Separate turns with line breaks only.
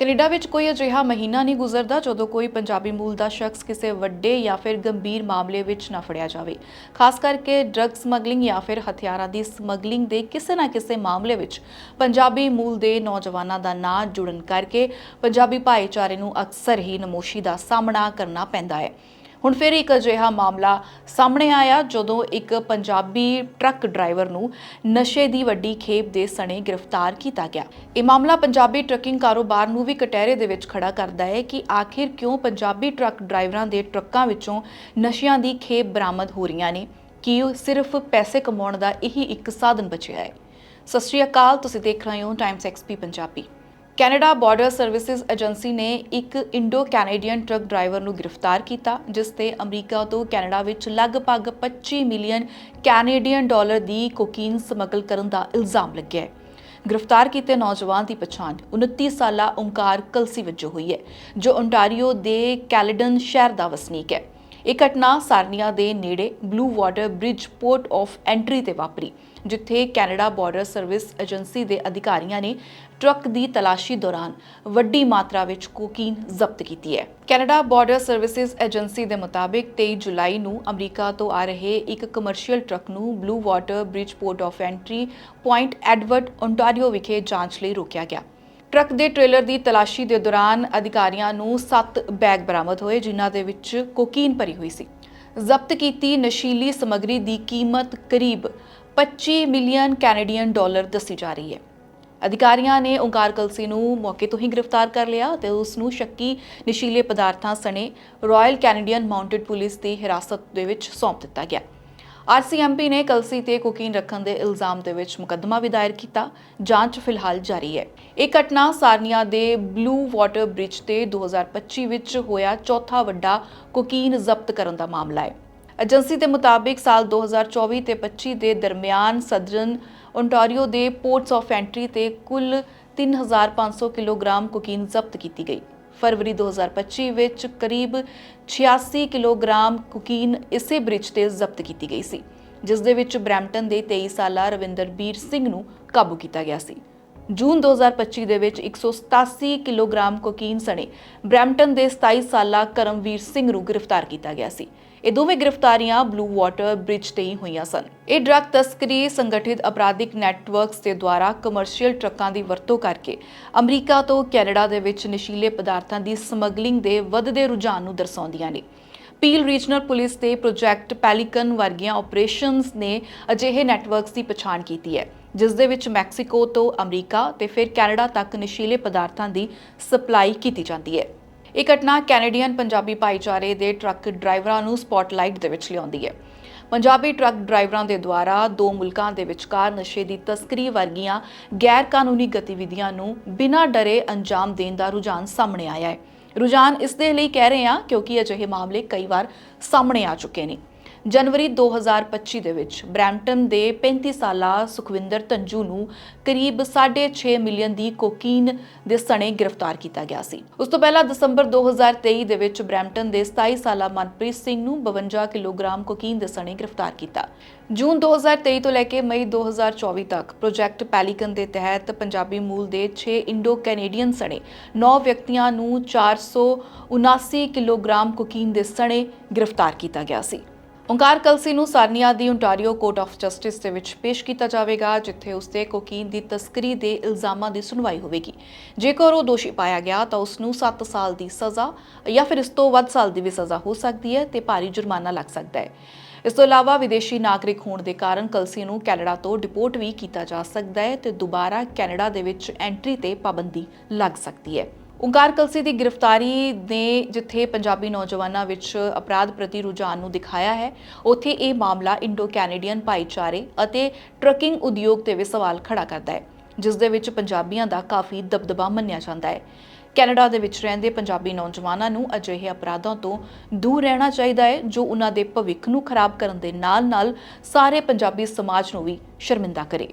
Canada ਵਿੱਚ ਕੋਈ ਅਜਿਹਾ ਮਹੀਨਾ ਨਹੀਂ ਗੁਜ਼ਰਦਾ ਜਦੋਂ ਕੋਈ ਪੰਜਾਬੀ ਮੂਲ ਦਾ ਸ਼ਖਸ ਕਿਸੇ ਵੱਡੇ ਜਾਂ ਫਿਰ ਗੰਭੀਰ ਮਾਮਲੇ ਵਿੱਚ ਨਾ ਫੜਿਆ ਜਾਵੇ। ਖਾਸ ਕਰਕੇ ਡਰੱਗ ਸਮਗਲਿੰਗ ਜਾਂ ਫਿਰ ਹਥਿਆਰਾਂ ਦੀ ਸਮਗਲਿੰਗ ਦੇ ਕਿਸੇ ਨਾ ਕਿਸੇ ਮਾਮਲੇ ਵਿੱਚ ਪੰਜਾਬੀ ਮੂਲ ਦੇ ਨੌਜਵਾਨਾਂ ਦਾ ਨਾਂ ਜੁੜਨ ਕਰਕੇ ਪੰਜਾਬੀ ਭਾਈਚਾਰੇ ਨੂੰ ਅਕਸਰ ਹੀ ਨਮੋਸ਼ੀ ਦਾ ਸਾਹਮਣਾ ਕਰਨਾ ਪੈਂਦਾ ਹੈ। ਹੁਣ ਫਿਰ ਇੱਕ ਅਜਿਹਾ ਮਾਮਲਾ ਸਾਹਮਣੇ ਆਇਆ ਜਦੋਂ ਇੱਕ ਪੰਜਾਬੀ ਟਰੱਕ ਡਰਾਈਵਰ ਨੂੰ ਨਸ਼ੇ ਦੀ ਵੱਡੀ ਖੇਪ ਦੇ ਸਣੇ ਗ੍ਰਿਫਤਾਰ ਕੀਤਾ ਗਿਆ। ਇਹ ਮਾਮਲਾ ਪੰਜਾਬੀ ਟਰੱਕਿੰਗ ਕਾਰੋਬਾਰ ਨੂੰ ਵੀ ਕਟਹਿਰੇ ਦੇ ਵਿੱਚ ਖੜਾ ਕਰਦਾ ਹੈ ਕਿ ਆਖਿਰ ਕਿਉਂ ਪੰਜਾਬੀ ਟਰੱਕ ਡਰਾਈਵਰਾਂ ਦੇ ਟਰੱਕਾਂ ਵਿੱਚੋਂ ਨਸ਼ਿਆਂ ਦੀ ਖੇਪ ਬਰਾਮਦ ਹੋ ਰਹੀਆਂ ਨੇ? ਕਿ ਉਹ ਸਿਰਫ ਪੈਸੇ ਕਮਾਉਣ ਦਾ ਇਹੀ ਇੱਕ ਸਾਧਨ ਬਚਿਆ ਹੈ? ਸਤਿ ਸ਼੍ਰੀ ਅਕਾਲ, ਤੁਸੀਂ ਦੇਖ ਰਹੇ ਹੋ Times XP Punjabi. Canada border services agency ਨੇ ਇੱਕ ਇੰਡੋ ਕੈਨੇਡੀਅਨ ਟਰੱਕ ਡਰਾਈਵਰ ਨੂੰ ਗ੍ਰਿਫਤਾਰ ਕੀਤਾ, ਜਿਸ ਤੇ ਅਮਰੀਕਾ ਤੋਂ ਕੈਨੇਡਾ ਵਿੱਚ ਲਗਭਗ 25 ਮਿਲੀਅਨ ਕੈਨੇਡੀਅਨ ਡਾਲਰ ਦੀ ਕੋਕੀਨ ਸਮਗਲ ਕਰਨ ਦਾ ਇਲਜ਼ਾਮ ਲੱਗਿਆ ਹੈ। ਗ੍ਰਿਫਤਾਰ ਕੀਤੇ ਨੌਜਵਾਨ ਦੀ ਪਛਾਣ 29 ਸਾਲਾ ਓਂਕਾਰ ਕਲਸੀ ਵਜੋਂ ਹੋਈ ਹੈ, ਜੋ ਓਨਟਾਰੀਓ ਦੇ ਕੈਲਡਨ ਸ਼ਹਿਰ ਦਾ ਵਸਨੀਕ ਹੈ। ਇਹ ਘਟਨਾ ਸਾਰਨੀਆ ਦੇ ਨੇੜੇ Blue Water Bridge port of entry ਤੇ ਵਾਪਰੀ। ਜਿੱਥੇ ਕੈਨੇਡਾ ਬਾਰਡਰ ਸਰਵਿਸ ਏਜੰਸੀ ਦੇ ਅਧਿਕਾਰੀਆਂ ਨੇ ਟਰੱਕ ਦੀ ਤਲਾਸ਼ੀ ਦੌਰਾਨ ਵੱਡੀ ਮਾਤਰਾ ਵਿੱਚ ਕੋਕੀਨ ਜ਼ਬਤ ਕੀਤੀ ਹੈ। ਕੈਨੇਡਾ ਬਾਰਡਰ ਸਰਵਿਸਿਜ਼ ਏਜੰਸੀ ਦੇ ਮੁਤਾਬਿਕ 23 ਜੁਲਾਈ ਨੂੰ ਅਮਰੀਕਾ ਤੋਂ ਆ ਰਹੇ ਇੱਕ ਕਮਰਸ਼ੀਅਲ ਟਰੱਕ ਨੂੰ Blue Water Bridge port of entry Point Edward Ontario ਵਿਖੇ ਜਾਂਚ ਲਈ ਰੋਕਿਆ ਗਿਆ। ਟਰੱਕ ਦੇ ਟ੍ਰੇਲਰ ਦੀ ਤਲਾਸ਼ੀ ਦੇ ਦੌਰਾਨ ਅਧਿਕਾਰੀਆਂ ਨੂੰ 7 ਬੈਗ ਬਰਾਮਦ ਹੋਏ, ਜਿਨ੍ਹਾਂ ਦੇ ਵਿੱਚ ਕੋਕੀਨ ਭਰੀ ਹੋਈ ਸੀ। ਜ਼ਬਤ ਕੀਤੀ ਨਸ਼ੀਲੀ ਸਮੱਗਰੀ ਦੀ ਕੀਮਤ ਕਰੀਬ 25 ਮਿਲੀਅਨ ਕੈਨੇਡੀਅਨ ਡਾਲਰ ਦੱਸੀ ਜਾ ਰਹੀ ਹੈ। ਅਧਿਕਾਰੀਆਂ ਨੇ ਓਂਕਾਰ ਕਲਸੀ ਨੂੰ ਮੌਕੇ ਤੋਂ ਹੀ ਗ੍ਰਿਫਤਾਰ ਕਰ ਲਿਆ ਤੇ ਉਸ ਨੂੰ ਸ਼ੱਕੀ ਨਸ਼ੀਲੇ ਪਦਾਰਥਾਂ ਸਣੇ ਰਾਇਲ ਕੈਨੇਡੀਅਨ ਮਾਊਂਟਡ ਪੁਲਿਸ ਦੀ ਹਿਰਾਸਤ ਦੇ ਵਿੱਚ ਸੌਂਪ ਦਿੱਤਾ ਗਿਆ। ਆਰਸੀਐਮਪੀ ਨੇ ਕਲਸੀ ਤੇ ਕੋਕੀਨ ਰੱਖਣ ਦੇ ਇਲਜ਼ਾਮ ਦੇ ਵਿੱਚ ਮੁਕੱਦਮਾ ਵੀ ਦਾਇਰ ਕੀਤਾ। ਜਾਂਚ ਫਿਲਹਾਲ ਜਾਰੀ ਹੈ। ਇਹ ਘਟਨਾ ਸਾਰਨੀਆ ਦੇ ਬਲੂ ਵਾਟਰ ਬ੍ਰਿਜ ਤੇ 2025 ਵਿੱਚ ਹੋਇਆ ਚੌਥਾ ਵੱਡਾ ਕੋਕੀਨ ਜ਼ਬਤ ਕਰਨ ਦਾ ਮਾਮਲਾ ਹੈ। ਏਜੰਸੀ ਦੇ ਮੁਤਾਬਿਕ ਸਾਲ 2024 ਤੇ 25 ਦੇ ਦਰਮਿਆਨ ਸਦਰਨ ਓਨਟਾਰੀਓ ਦੇ ਪੋਰਟਸ ਆਫ ਐਂਟਰੀ ਤੇ ਕੁੱਲ 3500 ਕਿਲੋਗ੍ਰਾਮ ਕੋਕੀਨ ਜ਼ਬਤ ਕੀਤੀ ਗਈ। ਫਰਵਰੀ 2025 ਵਿੱਚ ਕਰੀਬ 86 ਕਿਲੋਗ੍ਰਾਮ ਕੋਕੀਨ ਇਸੇ ਬ੍ਰਿਜ ਤੇ ਜ਼ਬਤ ਕੀਤੀ ਗਈ ਸੀ, ਜਿਸ ਦੇ ਵਿੱਚ ਬ੍ਰੈਂਪਟਨ ਦੇ 23 ਸਾਲਾ ਰਵਿੰਦਰਬੀਰ ਸਿੰਘ ਨੂੰ ਕਾਬੂ ਕੀਤਾ ਗਿਆ ਸੀ। ਜੂਨ 2025 ਦੇ ਵਿੱਚ 187 ਕਿਲੋਗ੍ਰਾਮ ਕੋਕੀਨ ਸਣੇ। ਬ੍ਰੈਂਪਟਨ ਦੇ 27 ਸਾਲਾ ਕਰਮਵੀਰ ਸਿੰਘ ਨੂੰ ਗ੍ਰਿਫਤਾਰ ਕੀਤਾ ਗਿਆ ਸੀ। ਇਹ ਦੋਵੇਂ ਗ੍ਰਿਫਤਾਰੀਆਂ ਬਲੂ ਵਾਟਰ ਬ੍ਰਿਜ ਤੇ ਹੀ ਹੋਈਆਂ ਸਨ। ਇਹ ਡਰੱਗ ਤਸਕਰੀ ਸੰਗਠਿਤ ਅਪਰਾਧਿਕ ਨੈਟਵਰਕਸ ਦੇ ਦੁਆਰਾ ਕਮਰਸ਼ੀਅਲ ਟਰੱਕਾਂ ਦੀ ਵਰਤੋਂ ਕਰਕੇ ਅਮਰੀਕਾ ਤੋਂ ਕੈਨੇਡਾ ਦੇ ਵਿੱਚ ਨਸ਼ੀਲੇ ਪਦਾਰਥਾਂ ਦੀ ਸਮਗਲਿੰਗ ਦੇ ਵੱਧਦੇ ਰੁਝਾਨ ਨੂੰ ਦਰਸਾਉਂਦੀਆਂ ਨੇ। ਪੀਲ ਰੀਜਨਲ ਪੁਲਿਸ ਤੇ ਪ੍ਰੋਜੈਕਟ ਪੈਲੀਕਨ ਵਰਗੀਆਂ ਆਪਰੇਸ਼ਨਸ ਨੇ ਅਜਿਹੇ ਨੈਟਵਰਕਸ ਦੀ ਪਛਾਣ ਕੀਤੀ ਹੈ। ਜਿਸ ਦੇ ਵਿੱਚ ਮੈਕਸੀਕੋ ਤੋਂ ਅਮਰੀਕਾ ਤੇ ਫਿਰ ਕੈਨੇਡਾ ਤੱਕ ਨਸ਼ੀਲੇ ਪਦਾਰਥਾਂ ਦੀ ਸਪਲਾਈ ਕੀਤੀ ਜਾਂਦੀ ਹੈ। ਇਹ ਘਟਨਾ ਕੈਨੇਡੀਅਨ ਪੰਜਾਬੀ ਭਾਈਚਾਰੇ ਦੇ ਟਰੱਕ ਡਰਾਈਵਰਾਂ ਨੂੰ ਸਪੌਟਲਾਈਟ ਦੇ ਵਿੱਚ ਲਿਆਉਂਦੀ ਹੈ। ਪੰਜਾਬੀ ਟਰੱਕ ਡਰਾਈਵਰਾਂ ਦੇ ਦੁਆਰਾ ਦੋ ਮੁਲਕਾਂ ਦੇ ਵਿਚਕਾਰ ਨਸ਼ੇ ਦੀ ਤਸਕਰੀ ਵਰਗੀਆਂ ਗੈਰ ਕਾਨੂੰਨੀ ਗਤੀਵਿਧੀਆਂ ਨੂੰ ਬਿਨਾਂ ਡਰੇ ਅੰਜਾਮ ਦੇਣ ਦਾ ਰੁਝਾਨ ਸਾਹਮਣੇ ਆਇਆ ਹੈ। ਰੁਝਾਨ ਇਸ ਦੇ ਲਈ ਕਹਿ ਰਹੇ ਹਾਂ ਕਿਉਂਕਿ ਅਜਿਹੇ ਮਾਮਲੇ ਕਈ ਵਾਰ ਸਾਹਮਣੇ ਆ ਚੁੱਕੇ ਨੇ। ਜਨਵਰੀ 2025 ਦੇ ਵਿੱਚ ਬ੍ਰੈਂਪਟਨ ਦੇ 35 ਸਾਲਾ ਸੁਖਵਿੰਦਰ ਤੰਜੂ ਨੂੰ ਕਰੀਬ 6.5 ਮਿਲੀਅਨ ਦੀ ਕੋਕੀਨ ਦੇ ਸਣੇ ਗ੍ਰਿਫਤਾਰ ਕੀਤਾ ਗਿਆ ਸੀ। ਉਸ ਤੋਂ ਪਹਿਲਾਂ ਦਸੰਬਰ 2023 ਦੇ ਵਿੱਚ ਬ੍ਰੈਂਪਟਨ ਦੇ 27 ਸਾਲਾ ਮਨਪ੍ਰੀਤ ਸਿੰਘ ਨੂੰ 52 ਕਿਲੋਗ੍ਰਾਮ ਕੋਕੀਨ ਦੇ ਸਣੇ ਗ੍ਰਿਫਤਾਰ ਕੀਤਾ। ਜੂਨ 2023 ਤੋਂ ਲੈ ਕੇ ਮਈ 2024 ਤੱਕ ਪ੍ਰੋਜੈਕਟ ਪੈਲੀਕਨ ਦੇ ਤਹਿਤ ਪੰਜਾਬੀ ਮੂਲ ਦੇ 6 ਇੰਡੋ ਕੈਨੇਡੀਅਨ ਸਣੇ 9 ਵਿਅਕਤੀਆਂ ਨੂੰ 479 ਕਿਲੋਗ੍ਰਾਮ ਕੋਕੀਨ ਦੇ ਸਣੇ ਗ੍ਰਿਫਤਾਰ ਕੀਤਾ ਗਿਆ ਸੀ। ਓਂਕਾਰ ਕਲਸੀ ਨੂੰ ਸਾਰਨੀਆ ਦੀ ਓਨਟਾਰੀਓ ਕੋਰਟ ਆਫ ਜਸਟਿਸ ਦੇ ਵਿੱਚ ਪੇਸ਼ ਕੀਤਾ ਜਾਵੇਗਾ, ਜਿੱਥੇ ਉਸ ਤੇ ਕੋਕੀਨ ਦੀ ਤਸਕਰੀ ਦੇ ਇਲਜ਼ਾਮਾਂ ਦੀ ਸੁਣਵਾਈ ਹੋਵੇਗੀ। ਜੇਕਰ ਉਹ ਦੋਸ਼ੀ ਪਾਇਆ ਗਿਆ ਤਾਂ ਉਸ ਨੂੰ 7 ਸਾਲ ਦੀ ਸਜ਼ਾ ਜਾਂ ਫਿਰ ਇਸ ਤੋਂ ਵੱਧ ਸਾਲ ਦੀ ਵੀ ਸਜ਼ਾ ਹੋ ਸਕਦੀ ਹੈ ਤੇ ਭਾਰੀ ਜੁਰਮਾਨਾ ਲੱਗ ਸਕਦਾ ਹੈ। ਇਸ ਤੋਂ ਇਲਾਵਾ ਵਿਦੇਸ਼ੀ ਨਾਗਰਿਕ ਹੋਣ ਦੇ ਕਾਰਨ ਕਲਸੀ ਨੂੰ ਕੈਨੇਡਾ ਤੋਂ ਡਿਪੋਰਟ ਵੀ ਕੀਤਾ ਜਾ ਸਕਦਾ ਹੈ ਤੇ ਦੁਬਾਰਾ ਕੈਨੇਡਾ ਦੇ ਵਿੱਚ ਐਂਟਰੀ ਤੇ ਪਾਬੰਦੀ ਲੱਗ ਸਕਦੀ ਹੈ। ਓਂਕਾਰ ਕਲਸੀ ਦੀ ਗ੍ਰਿਫਤਾਰੀ ਨੇ ਜਿੱਥੇ ਪੰਜਾਬੀ ਨੌਜਵਾਨਾਂ ਵਿੱਚ ਅਪਰਾਧ ਪ੍ਰਤੀ ਰੁਝਾਨ ਨੂੰ ਦਿਖਾਇਆ ਹੈ, ਉੱਥੇ ਇਹ ਮਾਮਲਾ ਇੰਡੋ ਕੈਨੇਡੀਅਨ ਭਾਈਚਾਰੇ ਅਤੇ ਟਰੱਕਿੰਗ ਉਦਯੋਗ ਤੇ ਵੀ ਸਵਾਲ ਖੜਾ ਕਰਦਾ ਹੈ, ਜਿਸ ਦੇ ਵਿੱਚ ਪੰਜਾਬੀਆਂ ਦਾ ਕਾਫੀ ਦਬਦਬਾ ਮੰਨਿਆ ਜਾਂਦਾ ਹੈ। ਕੈਨੇਡਾ ਦੇ ਵਿੱਚ ਰਹਿੰਦੇ ਪੰਜਾਬੀ ਨੌਜਵਾਨਾਂ ਨੂੰ ਅਜਿਹੇ ਅਪਰਾਧਾਂ ਤੋਂ ਦੂਰ ਰਹਿਣਾ ਚਾਹੀਦਾ ਹੈ, ਜੋ ਉਹਨਾਂ ਦੇ ਭਵਿੱਖ ਨੂੰ ਖਰਾਬ ਕਰਨ ਦੇ ਨਾਲ-ਨਾਲ ਸਾਰੇ ਪੰਜਾਬੀ ਸਮਾਜ ਨੂੰ ਵੀ ਸ਼ਰਮਿੰਦਾ ਕਰੇ।